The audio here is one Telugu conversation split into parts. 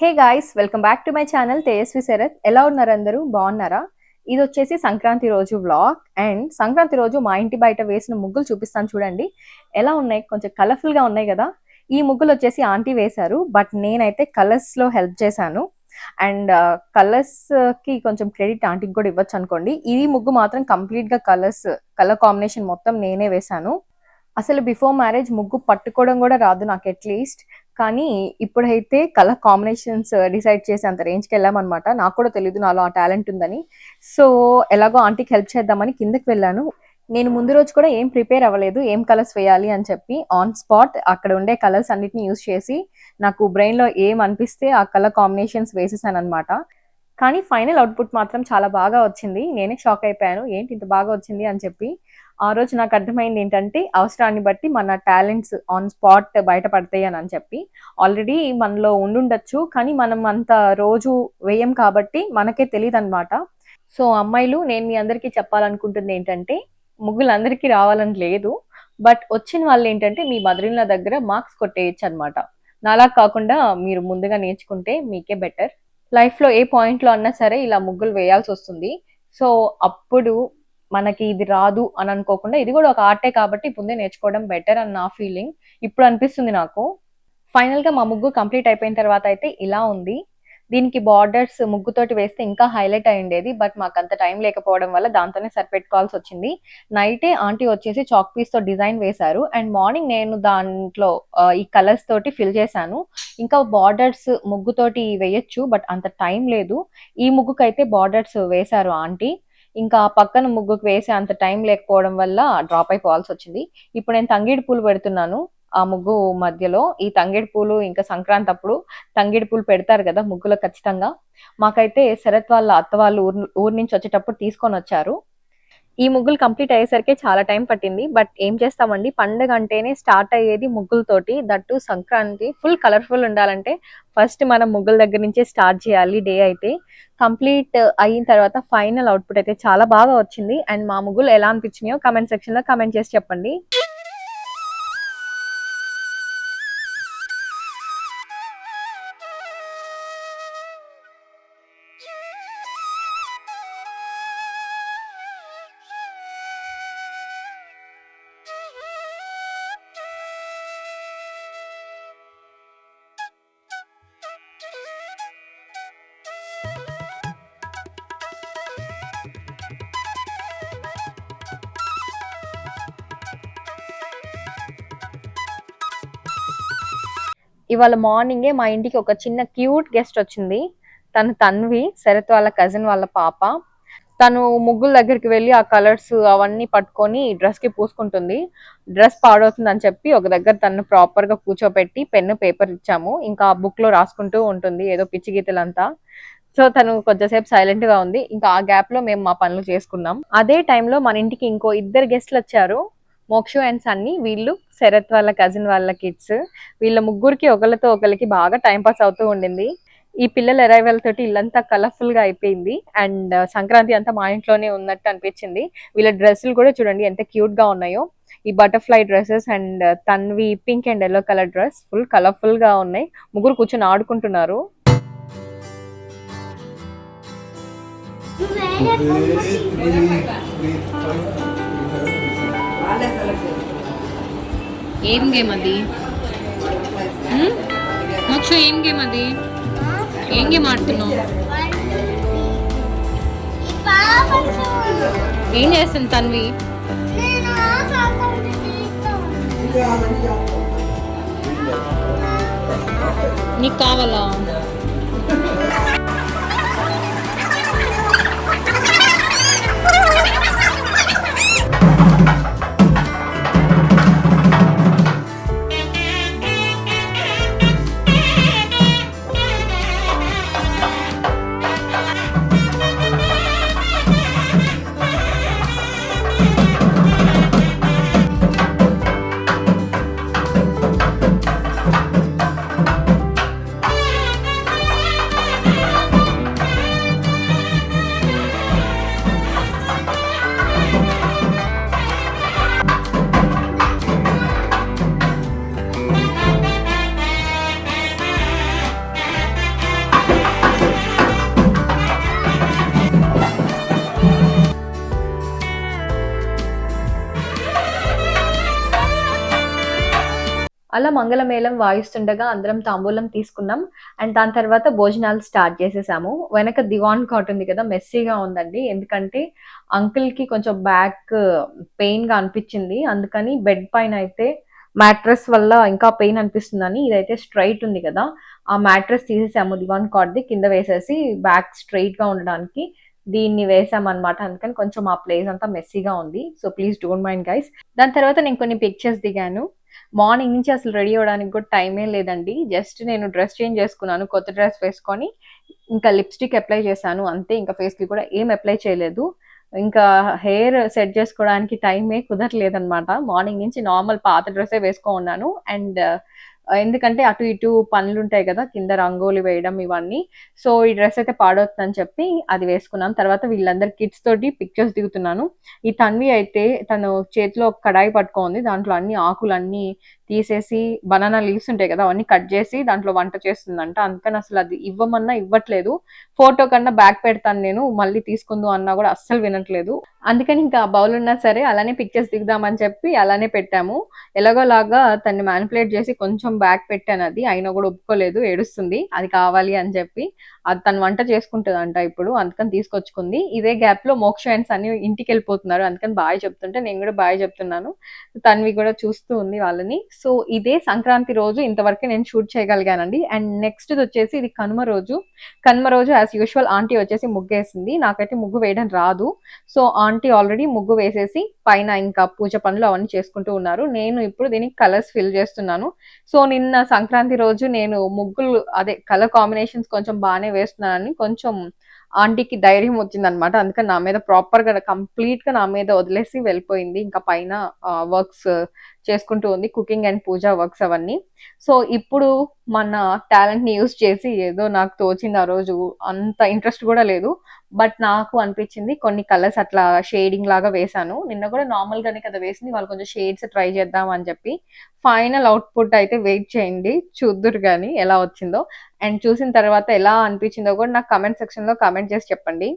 Hey guys welcome back to my channel Tejaswi Sharath ఎలా ఉన్నారు అందరూ? బాగున్నారా? ఇది వచ్చేసి సంక్రాంతి రోజు వ్లాగ్ అండ్ సంక్రాంతి రోజు మా ఇంటి బయట వేసిన ముగ్గులు చూపిస్తాను చూడండి. ఎలా ఉన్నాయి? కొంచెం కలర్ఫుల్గా ఉన్నాయి కదా? ఈ ముగ్గులు వచ్చేసి ఆంటీ వేశారు బట్ నేనైతే కలర్స్లో హెల్ప్ చేశాను. అండ్ కలర్స్ uh, uh, కి కొంచెం క్రెడిట్ ఆంటీకి కూడా ఇవ్వచ్చు అనుకోండి. ఈ ముగ్గు మాత్రం కంప్లీట్గా కలర్స్ కలర్ కాంబినేషన్ మొత్తం నేనే వేశాను. అసలు బిఫోర్ మ్యారేజ్ ముగ్గు పట్టుకోవడం కూడా రాదు నాకు అట్లీస్ట్ కానీ ఇప్పుడైతే కలర్ కాంబినేషన్స్ డిసైడ్ చేసి అంత రేంజ్కి వెళ్ళామన్నమాట. నాకు కూడా తెలియదు నాలో ఆ టాలెంట్ ఉందని. సో ఎలాగో ఆంటీకి హెల్ప్ చేద్దామని కిందకి వెళ్ళాను. నేను ముందు రోజు కూడా ఏం ప్రిపేర్ అవ్వలేదు ఏం కలర్స్ వేయాలి అని చెప్పి ఆన్ స్పాట్ అక్కడ ఉండే కలర్స్ అన్నిటిని యూస్ చేసి నాకు బ్రెయిన్లో ఏం అనిపిస్తే ఆ కలర్ కాంబినేషన్స్ వేసేసాను అనమాట కానీ ఫైనల్ అవుట్పుట్ మాత్రం చాలా బాగా వచ్చింది. నేనే షాక్ అయిపోయాను. ఏంటి ఇంత బాగా వచ్చింది అని చెప్పి. ఆ రోజు నాకు అర్థమైంది ఏంటంటే అవసరాన్ని బట్టి మన టాలెంట్స్ ఆన్ స్పాట్ బయటపడతాయి అని అని చెప్పి. ఆల్రెడీ మనలో ఉండుండొచ్చు కానీ మనం అంత రోజు వేయం కాబట్టి మనకే తెలియదు అనమాట సో అమ్మాయిలు నేను మీ అందరికీ చెప్పాలనుకుంటుంది ఏంటంటే ముగ్గులు అందరికీ రావాలని లేదు. బట్ వచ్చిన వాళ్ళు ఏంటంటే మీ మదరిన్ల దగ్గర మార్క్స్ కొట్టేయచ్చు అనమాట నాలా కాకుండా మీరు ముందుగా నేర్చుకుంటే మీకే బెటర్. లైఫ్లో ఏ పాయింట్లో అన్నా సరే ఇలా ముగ్గులు వేయాల్సి వస్తుంది. సో అప్పుడు మనకి ఇది రాదు అని అనుకోకుండా ఇది కూడా ఒక ఆర్టే కాబట్టి ముందే నేర్చుకోవడం బెటర్ అని నా ఫీలింగ్. ఇప్పుడు అనిపిస్తుంది నాకు. ఫైనల్గా మా ముగ్గు కంప్లీట్ అయిపోయిన తర్వాత అయితే ఇలా ఉంది. దీనికి బార్డర్స్ ముగ్గుతోటి వేస్తే ఇంకా హైలైట్ అయి ఉండేది. బట్ మాకు అంత టైం లేకపోవడం వల్ల దాంతోనే సరిపెట్టుకోవాల్సి వచ్చింది. నైటే ఆంటీ వచ్చేసి చాక్ పీస్తో డిజైన్ వేశారు. అండ్ మార్నింగ్ నేను దాంట్లో ఈ కలర్స్ తోటి ఫిల్ చేశాను. ఇంకా బార్డర్స్ ముగ్గుతోటి వేయొచ్చు బట్ అంత టైం లేదు. ఈ ముగ్గుకైతే బార్డర్స్ వేశారు ఆంటీ ఇంకా పక్కన ముగ్గుకు వేసే అంత టైం లేకపోవడం వల్ల డ్రాప్ అయిపోవాల్సి వచ్చింది. ఇప్పుడు నేను తంగిడి పూలు పెడుతున్నాను. ఆ ముగ్గు మధ్యలో ఈ తంగేడు పూలు ఇంకా సంక్రాంతి అప్పుడు తంగేడు పూలు పెడతారు కదా ముగ్గులో ఖచ్చితంగా. మాకైతే శరత్ వాళ్ళ అత్త వాళ్ళు ఊరు ఊరు నుంచి వచ్చేటప్పుడు తీసుకొని వచ్చారు. ఈ ముగ్గులు కంప్లీట్ అయ్యేసరికి చాలా టైం పట్టింది. బట్ ఏం చేస్తామండి? పండుగ అంటేనే స్టార్ట్ అయ్యేది ముగ్గులతోటి. దట్టు సంక్రాంతి ఫుల్ కలర్ఫుల్ ఉండాలంటే ఫస్ట్ మనం ముగ్గుల దగ్గర నుంచే స్టార్ట్ చేయాలి డే అయితే. కంప్లీట్ అయిన తర్వాత ఫైనల్ అవుట్పుట్ అయితే చాలా బాగా వచ్చింది. అండ్ మా ముగ్గులు ఎలా అనిపించినాయో కమెంట్ సెక్షన్లో కమెంట్ చేసి చెప్పండి. ఇవాళ మార్నింగే మా ఇంటికి ఒక చిన్న క్యూట్ గెస్ట్ వచ్చింది. తను తన్వి శరత్ వాళ్ళ కజిన్ వాళ్ళ పాప. తను ముగ్గుల దగ్గరికి వెళ్ళి ఆ కలర్స్ అవన్నీ పట్టుకొని డ్రెస్కి పూసుకుంటుంది. డ్రెస్ పాడవుతుంది అని చెప్పి ఒక దగ్గర తను ప్రాపర్గా కూర్చోపెట్టి పెన్ను పేపర్ ఇచ్చాము. ఇంకా ఆ బుక్లో రాసుకుంటూ ఉంటుంది ఏదో పిచ్చి గీతలంతా. సో తను కొంచెంసేపు సైలెంట్గా ఉంది. ఇంకా ఆ గ్యాప్లో మేము మా పనులు చేసుకున్నాం. అదే టైంలో మన ఇంటికి ఇంకో ఇద్దరు గెస్ట్లు వచ్చారు. మోక్షు అండ్ సన్నీ వీళ్ళు శరత్ వాళ్ళ కజిన్ వాళ్ళ కిడ్స్ వీళ్ళ ముగ్గురికి ఒకళ్ళతో ఒకరికి బాగా టైం పాస్ అవుతూ ఉండింది. ఈ పిల్లల అరైవల్ తోటి ఇల్లంతా కలర్ఫుల్గా అయిపోయింది. అండ్ సంక్రాంతి అంతా మా ఇంట్లోనే ఉన్నట్టు అనిపించింది. వీళ్ళ డ్రెస్సులు కూడా చూడండి ఎంత క్యూట్గా ఉన్నాయో. ఈ butterfly dresses and Tanvi pink and yellow colour dress full కలర్ఫుల్గా ఉన్నాయి. ముగ్గురు కూర్చొని ఆడుకుంటున్నారు. ఏం గేమ్ అది? మోక్ష ఏం గేమ్ అది? ఏం గేమ్ ఆడుతున్నావు? ఏం చేస్తుంది తన్వి? నీకు కావాలా? మంగళమేళం వాయిస్తుండగా అందరం తాంబూలం తీసుకున్నాం. అండ్ దాని తర్వాత భోజనాలు స్టార్ట్ చేసేసాము. వెనక దివాన్ కాట్ ఉంది కదా మెస్సీగా ఉందండి. ఎందుకంటే అంకుల్కి కొంచెం బ్యాక్ పెయిన్గా అనిపించింది. అందుకని బెడ్ పైన అయితే మ్యాట్రెస్ వల్ల ఇంకా పెయిన్ అనిపిస్తుందని ఇదైతే స్ట్రైట్ ఉంది కదా ఆ మ్యాట్రెస్ తీసేసాము దివాన్ కాట్ది కింద వేసేసి బ్యాక్ స్ట్రైట్గా ఉండడానికి. దీన్ని వేసామన్నమాట. అందుకని కొంచెం ఆ ప్లేస్ అంతా మెస్సీగా ఉంది. So please don't mind guys. దాని తర్వాత నేను కొన్ని పిక్చర్స్ దిగాను. మార్నింగ్ నుంచి అసలు రెడీ అవ్వడానికి కూడా టైమే లేదండి. జస్ట్ నేను డ్రెస్ చేంజ్ చేసుకున్నాను కొత్త డ్రెస్ వేసుకొని ఇంకా లిప్స్టిక్ అప్లై చేశాను అంతే. ఇంకా ఫేస్కి కూడా ఏం అప్లై చేయలేదు. ఇంకా హెయిర్ సెట్ చేసుకోవడానికి టైమే కుదరలేదనమాట మార్నింగ్ నుంచి నార్మల్ పాత డ్రెస్సే వేసుకో ఉన్నాను. అండ్ ఎందుకంటే అటు ఇటు పనులు ఉంటాయి కదా కింద రంగోలి వేయడం ఇవన్నీ. సో ఈ డ్రెస్ అయితే పాడవుతుందని చెప్పి అది వేసుకున్నాం తర్వాత వీళ్ళందరి కిడ్స్ తోటి పిక్చర్స్ దిగుతున్నాను. ఈ తన్వి అయితే తను చేతిలో కడాయి పట్టుకోంది దాంట్లో అన్ని ఆకులు అన్ని తీసేసి బనానా లీవ్స్ ఉంటాయి కదా అవన్నీ కట్ చేసి దాంట్లో వంట చేస్తుందంట. అందుకని అసలు అది ఇవ్వమన్నా ఇవ్వట్లేదు. ఫోటో కన్నా బ్యాక్ పెడతాను నేను మళ్ళీ తీసుకుందు అన్నా కూడా అస్సలు వినట్లేదు. అందుకని ఇంకా బౌల్ ఉన్నా సరే అలానే పిక్చర్స్ దిగుదామని చెప్పి అలానే పెట్టాము. ఎలాగోలాగా తన్ని మ్యానిపులేట్ చేసి కొంచెం బ్యాక్ పెట్టాను అది. అయినా కూడా ఒప్పుకోలేదు ఏడుస్తుంది. అది కావాలి అని చెప్పి అది తను వంట చేసుకుంటుంది అంట ఇప్పుడు అందుకని తీసుకొచ్చుకుంది. ఇదే గ్యాప్లో మోక్షన్స్ అని ఇంటికి వెళ్ళిపోతున్నారు. అందుకని బాయ్ చెప్తుంటే నేను కూడా బాయ్ చెప్తున్నాను. తన్వి కూడా చూస్తూ ఉంది వాళ్ళని. సో ఇదే సంక్రాంతి రోజు ఇంతవరకు నేను షూట్ చేయగలిగానండి. అండ్ నెక్స్ట్ వచ్చేసి ఇది కనుమ రోజు. కనుమ రోజు యాజ్ యూజువల్ ఆంటీ వచ్చేసి ముగ్గు వేసింది నాకైతే ముగ్గు వేయడం రాదు. సో ఆంటీ ఆల్రెడీ ముగ్గు వేసేసి పైన ఇంకా పూజ పనులు అవన్నీ చేసుకుంటూ ఉన్నారు. నేను ఇప్పుడు దీనికి కలర్స్ ఫిల్ చేస్తున్నాను. సో నిన్న సంక్రాంతి రోజు నేను ముగ్గులు అదే కలర్ కాంబినేషన్స్ కొంచెం బాగానే వేస్తున్నానని కొంచెం ఆంటీకి ధైర్యం వచ్చింది అనమాట అందుకని నా మీద ప్రాపర్గా కంప్లీట్గా నా మీద వదిలేసి వెళ్ళిపోయింది. ఇంకా పైన వర్క్స్ చేసుకుంటూ ఉంది. కుకింగ్ అండ్ పూజా వర్క్స్ అవన్నీ. సో ఇప్పుడు మన టాలెంట్ని యూస్ చేసి ఏదో నాకు తోచింది ఆ రోజు అంత ఇంట్రెస్ట్ కూడా లేదు. బట్ నాకు అనిపించింది కొన్ని కలర్స్ అట్లా షేడింగ్ లాగా వేసాను నిన్న కూడా నార్మల్ గానే కదా వేసింది. వాళ్ళు కొంచెం షేడ్స్ ట్రై చేద్దాం అని చెప్పి ఫైనల్ అవుట్పుట్ అయితే వెయిట్ చేయండి. చూద్దురు కానీ ఎలా వచ్చిందో. అండ్ చూసిన తర్వాత ఎలా అనిపించిందో కూడా నాకు కమెంట్ సెక్షన్లో కమెంట్ చేసి చెప్పండి.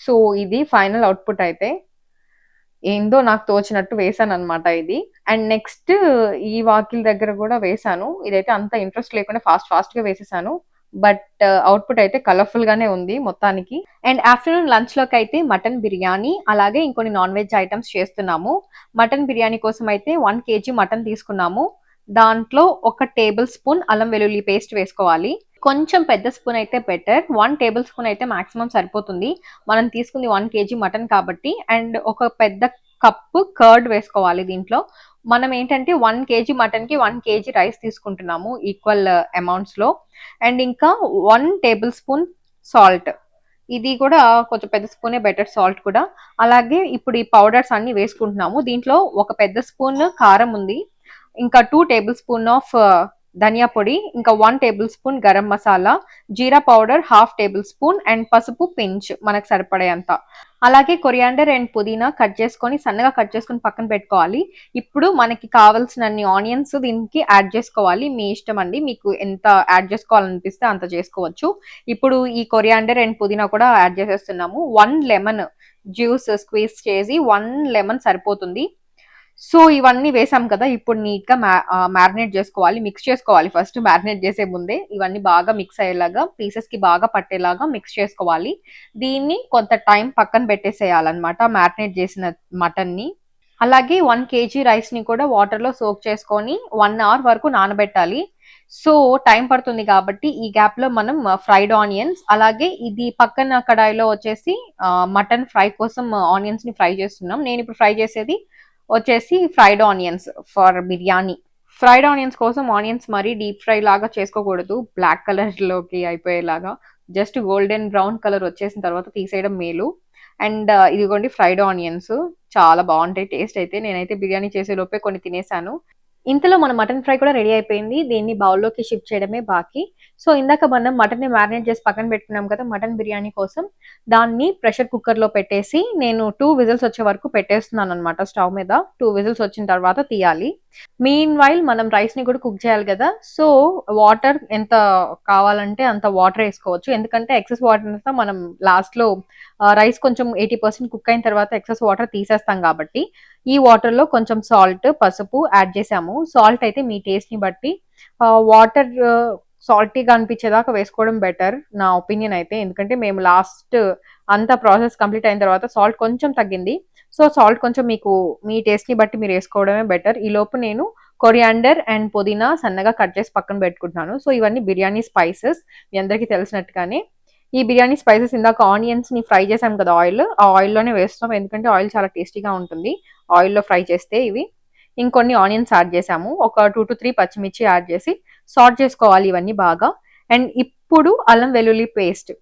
సో ఇది ఫైనల్ అవుట్పుట్ అయితే. ఏందో నాకు తోచినట్టు వేసాను అనమాట ఇది. అండ్ నెక్స్ట్ ఈ వాకిల్ దగ్గర కూడా వేసాను. ఇదైతే అంత ఇంట్రెస్ట్ లేకుండా ఫాస్ట్ ఫాస్ట్గా వేసేసాను. బట్ uh, అవుట్పుట్ అయితే కలర్ఫుల్ గానే ఉంది మొత్తానికి. అండ్ ఆఫ్టర్నూన్ లంచ్లోకి అయితే మటన్ బిర్యానీ అలాగే ఇంకొన్ని నాన్ వెజ్ ఐటమ్స్ చేస్తున్నాము. మటన్ బిర్యానీ కోసం అయితే వన్ కేజీ మటన్ తీసుకున్నాము. దాంట్లో ఒక టేబుల్ స్పూన్ అల్లం వెల్లుల్లి పేస్ట్ వేసుకోవాలి. కొంచెం పెద్ద స్పూన్ అయితే బెటర్ వన్ టేబుల్ స్పూన్ అయితే మాక్సిమం సరిపోతుంది. మనం తీసుకుంది వన్ కేజీ మటన్ కాబట్టి అండ్ ఒక పెద్ద కప్పు కర్డ్ వేసుకోవాలి దీంట్లో. మనం ఏంటంటే వన్ కేజీ మటన్కి వన్ కేజీ రైస్ తీసుకుంటున్నాము ఈక్వల్ అమౌంట్స్లో. అండ్ ఇంకా వన్ టేబుల్ స్పూన్ సాల్ట్ ఇది కూడా కొంచెం పెద్ద స్పూనే బెటర్ సాల్ట్ కూడా. అలాగే ఇప్పుడు ఈ పౌడర్స్ అన్ని వేసుకుంటున్నాము. దీంట్లో ఒక పెద్ద స్పూన్ కారం ఉంది. ఇంకా టూ టేబుల్ స్పూన్ ఆఫ్ ధనియా పొడి ఇంకా one table spoon garam masala jeera powder half table spoon and పసుపు పించ్ మనకు సరిపడేంత. అలాగే కొరియాండర్ అండ్ పుదీనా కట్ చేసుకొని సన్నగా కట్ చేసుకొని పక్కన పెట్టుకోవాలి. ఇప్పుడు మనకి కావాల్సినన్ని ఆనియన్స్ దీనికి యాడ్ చేసుకోవాలి. మీ ఇష్టం అండి. మీకు ఎంత యాడ్ చేసుకోవాలనిపిస్తే అంత చేసుకోవచ్చు. ఇప్పుడు ఈ కొరియాండర్ అండ్ పుదీనా కూడా యాడ్ చేసేస్తున్నాము. వన్ లెమన్ జ్యూస్ స్క్వీజ్ చేసి వన్ లెమన్ సరిపోతుంది. సో ఇవన్నీ వేసాం కదా. ఇప్పుడు నీట్గా మ్యారినేట్ చేసుకోవాలి మిక్స్ చేసుకోవాలి. ఫస్ట్ మ్యారినేట్ చేసే ముందే ఇవన్నీ బాగా మిక్స్ అయ్యేలాగా పీసెస్కి బాగా పట్టేలాగా మిక్స్ చేసుకోవాలి. దీన్ని కొంత టైం పక్కన పెట్టేసేయాలన్నమాట మ్యారినేట్ చేసిన మటన్ని అలాగే వన్ కేజీ రైస్ని కూడా వాటర్లో సోక్ చేసుకొని వన్ అవర్ వరకు నానబెట్టాలి. సో టైం పడుతుంది కాబట్టి ఈ గ్యాప్లో మనం ఫ్రైడ్ ఆనియన్స్ అలాగే ఇది పక్కన కడాయిలో వచ్చేసి మటన్ ఫ్రై కోసం ఆనియన్స్ని ఫ్రై చేస్తున్నాం. నేను ఇప్పుడు ఫ్రై చేసేది వచ్చేసి fried onions for biryani. Fried onions కోసం ఆనియన్స్ మరీ డీప్ ఫ్రై లాగా చేసుకోకూడదు. బ్లాక్ కలర్లోకి అయిపోయేలాగా. జస్ట్ గోల్డెన్ బ్రౌన్ కలర్ వచ్చేసిన తర్వాత తీసేయడం మేలు. అండ్ ఇదిగోండి ఫ్రైడ్ ఆనియన్స్. చాలా బాగుంటాయి. టేస్ట్ అయితే నేనైతే బిర్యానీ చేసే లోపే కొన్ని తినేసాను. ఇంతలో మన మటన్ ఫ్రై కూడా రెడీ అయిపోయింది. దీన్ని బౌల్లోకి షిఫ్ట్ చేయడమే బాకీ. సో ఇందాక మనం మటన్ని మ్యారినేట్ చేసి పక్కన పెట్టుకున్నాం కదా మటన్ బిర్యానీ కోసం. దాన్ని ప్రెషర్ కుక్కర్లో పెట్టేసి నేను టూ విజిల్స్ వచ్చే వరకు పెట్టేస్తున్నాను అనమాట స్టవ్ మీద. టూ విజిల్స్ వచ్చిన తర్వాత తీయాలి. మీన్ వైల్ మనం రైస్ని కూడా కుక్ చేయాలి కదా. సో వాటర్ ఎంత కావాలంటే అంత వాటర్ వేసుకోవచ్చు. ఎందుకంటే ఎక్సెస్ వాటర్ అంతా మనం లాస్ట్లో రైస్ కొంచెం ఎయిటీ పర్సెంట్ కుక్ అయిన తర్వాత ఎక్సెస్ వాటర్ తీసేస్తాం కాబట్టి ఈ వాటర్లో కొంచెం సాల్ట్ పసుపు యాడ్ చేసాము. సాల్ట్ అయితే మీ టేస్ట్ని బట్టి వాటర్ సాల్టీగా అనిపించేదాకా వేసుకోవడం బెటర్ నా ఒపీనియన్ అయితే. ఎందుకంటే మేము లాస్ట్ అంత ప్రాసెస్ కంప్లీట్ అయిన తర్వాత సాల్ట్ కొంచెం తగ్గింది. సో సాల్ట్ కొంచెం మీకు మీ టేస్ట్ని బట్టి మీరు వేసుకోవడమే బెటర్ ఈ లోపు నేను కొరియాండర్ అండ్ పుదీనా సన్నగా కట్ చేసి పక్కన పెట్టుకుంటున్నాను. సో ఇవన్నీ బిర్యానీ స్పైసెస్ మీ అందరికీ తెలిసినట్టుగానే ఈ బిర్యానీ స్పైసెస్ ఇందాక ఆనియన్స్ని ఫ్రై చేసాం కదా ఆయిల్ ఆ ఆయిల్లోనే వేస్తాం. ఎందుకంటే ఆయిల్ చాలా టేస్టీగా ఉంటుంది. ఆయిల్లో ఫ్రై చేస్తే ఇవి ఇంకొన్ని ఆనియన్స్ యాడ్ చేసాము. ఒక టూ టు త్రీ పచ్చిమిర్చి యాడ్ చేసి సార్ట్ చేసుకోవాలి ఇవన్నీ బాగా. అండ్ ఇప్పుడు అల్లం వెల్లుల్లి పేస్ట్.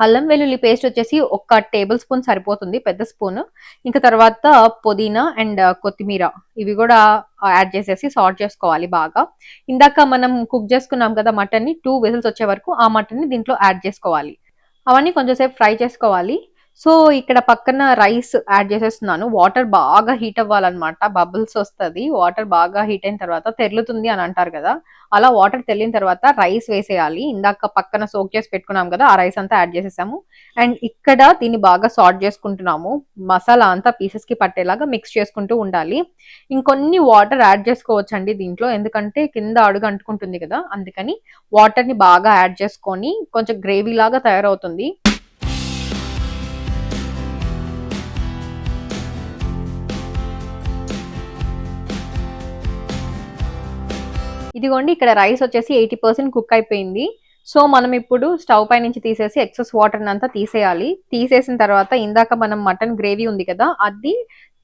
అల్లం వెల్లుల్లి పేస్ట్ వచ్చేసి ఒక టేబుల్ స్పూన్ సరిపోతుంది పెద్ద స్పూన్. ఇంకా తర్వాత పుదీనా అండ్ కొత్తిమీర. ఇవి కూడా యాడ్ చేసేసి సార్ట్ చేసుకోవాలి బాగా. ఇందాక మనం కుక్ చేసుకున్నాం కదా మటన్ని టూ విజిల్స్ వచ్చే వరకు ఆ మటన్ని దీంట్లో యాడ్ చేసుకోవాలి. అవన్నీ కొంచెం సేపు ఫ్రై చేసుకోవాలి. సో ఇక్కడ పక్కన రైస్ యాడ్ చేసేస్తున్నాను. వాటర్ బాగా హీట్ అవ్వాలన్నమాట. బబుల్స్ వస్తుంది. వాటర్ బాగా హీట్ అయిన తర్వాత తెరులుతుంది అని అంటారు కదా. అలా వాటర్ తెల్లిన తర్వాత రైస్ వేసేయాలి. ఇందాక పక్కన సోక్ చేసి పెట్టుకున్నాం కదా ఆ రైస్ అంతా యాడ్ చేసేసాము. అండ్ ఇక్కడ దీన్ని బాగా సార్ట్ చేసుకుంటున్నాము. మసాలా అంతా పీసెస్కి పట్టేలాగా మిక్స్ చేసుకుంటూ ఉండాలి. ఇంకొన్ని వాటర్ యాడ్ చేసుకోవచ్చండి దీంట్లో. ఎందుకంటే కింద అడుగు అంటుకుంటుంది కదా. అందుకని వాటర్ని బాగా యాడ్ చేసుకొని కొంచెం గ్రేవీ లాగా తయారవుతుంది. ఇదిగోండి ఇక్కడ రైస్ వచ్చేసి ఎయిటీ పర్సెంట్ కుక్ అయిపోయింది. సో మనం ఇప్పుడు స్టవ్ పై నుంచి తీసేసి ఎక్సెస్ వాటర్ అంతా తీసేయాలి. తీసేసిన తర్వాత ఇందాక మనం మటన్ గ్రేవీ ఉంది కదా అది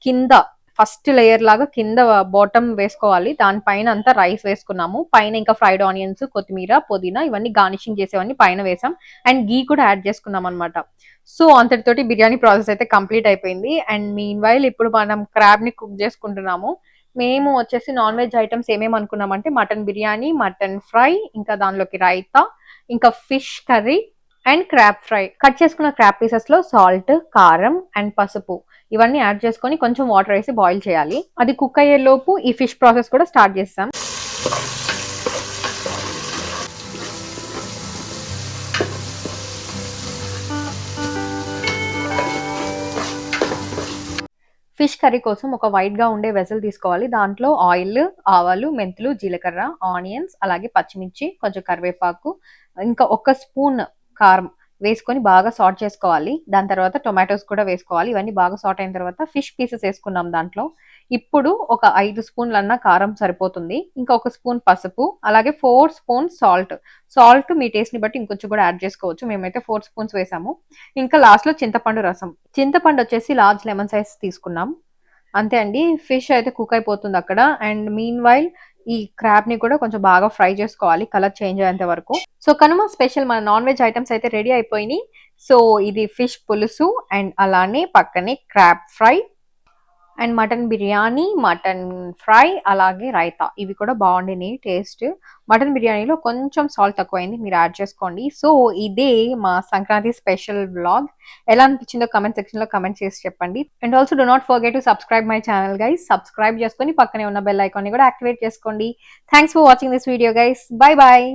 కింద ఫస్ట్ లేయర్ లాగా కింద బాటమ్ వేసుకోవాలి. దానిపైన అంతా రైస్ వేసుకున్నాము. పైన ఇంకా ఫ్రైడ్ ఆనియన్స్ కొత్తిమీర పుదీనా ఇవన్నీ గార్నిషింగ్ చేసేవన్నీ పైన వేసాం. అండ్ గీ కూడా యాడ్ చేసుకున్నాం అనమాట సో అంతటితోటి బిర్యానీ ప్రాసెస్ అయితే కంప్లీట్ అయిపోయింది. అండ్ మీన్ వైల్ ఇప్పుడు మనం క్రాబ్ని కుక్ చేసుకుంటున్నాము. మేము వచ్చేసి నాన్ వెజ్ ఐటమ్స్ ఏమేమి అనుకున్నామంటే మటన్ బిర్యానీ మటన్ ఫ్రై ఇంకా దానిలోకి రైతా ఇంకా fish curry and crab fry. Cut చేసుకున్న క్రాప్ పీసెస్లో సాల్ట్ కారం అండ్ పసుపు. ఇవన్నీ యాడ్ చేసుకొని కొంచెం వాటర్ వేసి బాయిల్ చేయాలి. అది కుక్ అయ్యే లోపు ఈ ఫిష్ ప్రాసెస్ కూడా స్టార్ట్ చేస్తాం. ఫిష్ కర్రీ కోసం ఒక వైట్గా ఉండే వెసల్ తీసుకోవాలి. దాంట్లో ఆయిల్ ఆవాలు మెంతులు జీలకర్ర ఆనియన్స్ అలాగే పచ్చిమిర్చి కొంచెం కరివేపాకు ఇంకా ఒక స్పూన్ కారం వేసుకొని బాగా సార్ట్ చేసుకోవాలి. దాని తర్వాత టొమాటోస్ కూడా వేసుకోవాలి. ఇవన్నీ బాగా సార్ట్ అయిన తర్వాత ఫిష్ పీసెస్ వేసుకున్నాం దాంట్లో. ఇప్పుడు ఒక ఐదు స్పూన్లు అన్న కారం సరిపోతుంది. ఇంకా ఒక స్పూన్ పసుపు అలాగే ఫోర్ స్పూన్స్ సాల్ట్. సాల్ట్ మీ టేస్ట్ని బట్టి ఇంకొంచెం కూడా యాడ్ చేసుకోవచ్చు. మేమైతే ఫోర్ స్పూన్స్ వేసాము. ఇంకా లాస్ట్లో చింతపండు రసం. చింతపండు వచ్చేసి లార్జ్ లెమన్ సైజ్ తీసుకున్నాం. అంతే అండి. ఫిష్ అయితే కుక్ అయిపోతుంది అక్కడ. అండ్ మీన్ వైల్ ఈ క్రాబ్ని కూడా కొంచెం బాగా ఫ్రై చేసుకోవాలి. కలర్ చేంజ్ అయ్యేంత వరకు. సో కనుమ స్పెషల్ మన నాన్ వెజ్ ఐటమ్స్ అయితే రెడీ అయిపోయినాయి. సో ఇది ఫిష్ పులుసు అండ్ అలానే పక్కనే crab fry. And mutton biryani mutton fry అలాగే రైతా. ఇవి కూడా బాగుండినాయి టేస్ట్. మటన్ బిర్యానీలో కొంచెం సాల్ట్ తక్కువైంది మీరు యాడ్ చేసుకోండి. సో ఇదే మా సంక్రాంతి స్పెషల్ బ్లాగ్ ఎలా అనిపించిందో కమెంట్ సెక్షన్లో కమెంట్ చేసి చెప్పండి. And also do not forget to subscribe my channel guys. Subscribe చేసుకొని పక్కనే ఉన్న బెల్ ఐకాన్ని కూడా యాక్టివేట్ చేసుకోండి. Thanks for watching this video guys. Bye bye